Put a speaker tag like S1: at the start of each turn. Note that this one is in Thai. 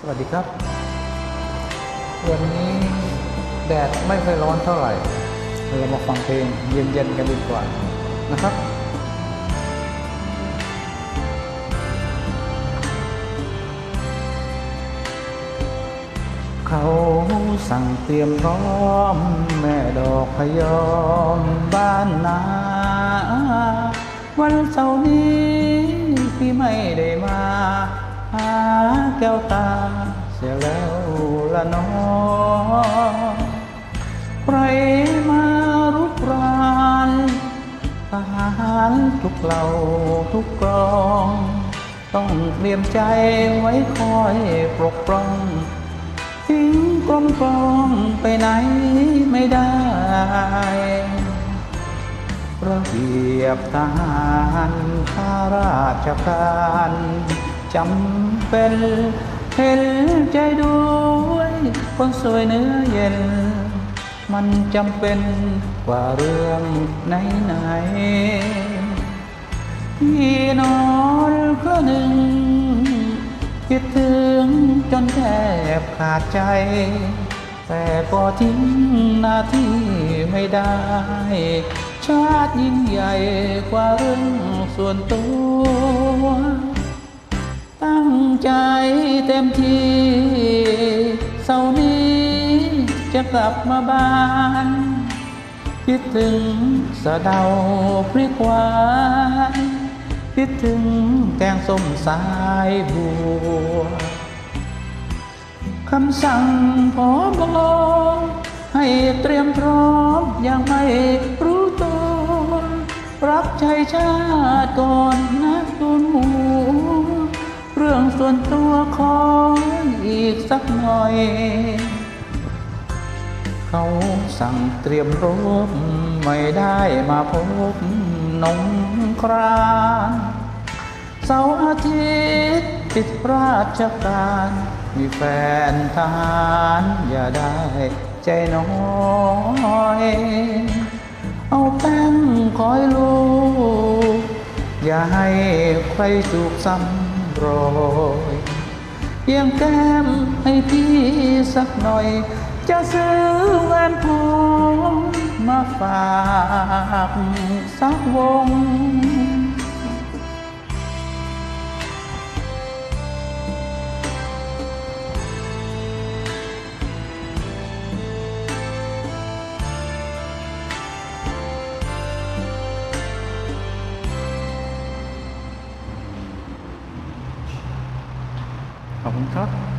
S1: สวัสดีครับ วันนี้แดดไม่ค่อยร้อนเท่าไหร่ เรามาฟังเพลงเย็นๆกันดีกว่านะครับเขาสั่งเตรียมพร้อม แม่ดอกพยอมบ้านนาวันเสาร์นี้พี่ไม่ได้มาหา แก้วตา เสียแล้วละนอใครมารุกรานทหารทุกเหล่าทุกกรอง ต้องเตรียมใจไว้คอยปกป้องทิ้งกลมกลอมไปไหนไม่ได้ระเบียบทหารข้าราชการ จำเป็น เห็นใจด้วย คนสวยเนื้อเย็น มันจำเป็นกว่าเรื่องไหนไหนๆพี่นอนก็หนึ่ง คิดถึงจนแทบขาดใจ แต่ก็ทิ้งหน้าที่ไม่ได้ ชาติยิ่งใหญ่กว่าเรื่องส่วนตัว ตั้งใจเต็มที่ เสาร์นี้จะกลับมาบ้าน คิดถึงสะเดาพริกหวาน คิดถึงแกงส้มสายบัว คำสั่งพอบอให้เตรียมพร้อมยังไม่รู้ตัวรับใช้ชาติก่อนนะตุนหมู ส่วนตัวขออีกสักหน่อย เขาสั่งเตรียมรบไม่ได้มาพบนงครานเสาร์อาทิตย์ติดราชการ มีแฟนทหารอย่าได้ใจน้อยเอาแป้งคอยลูก อย่าให้ใครถูกซ้ำ รอยเพียงแก้มให้พี่สักหน่อย จะซื้อแหวนทองมาฝากสักวง ขอบคุณครับ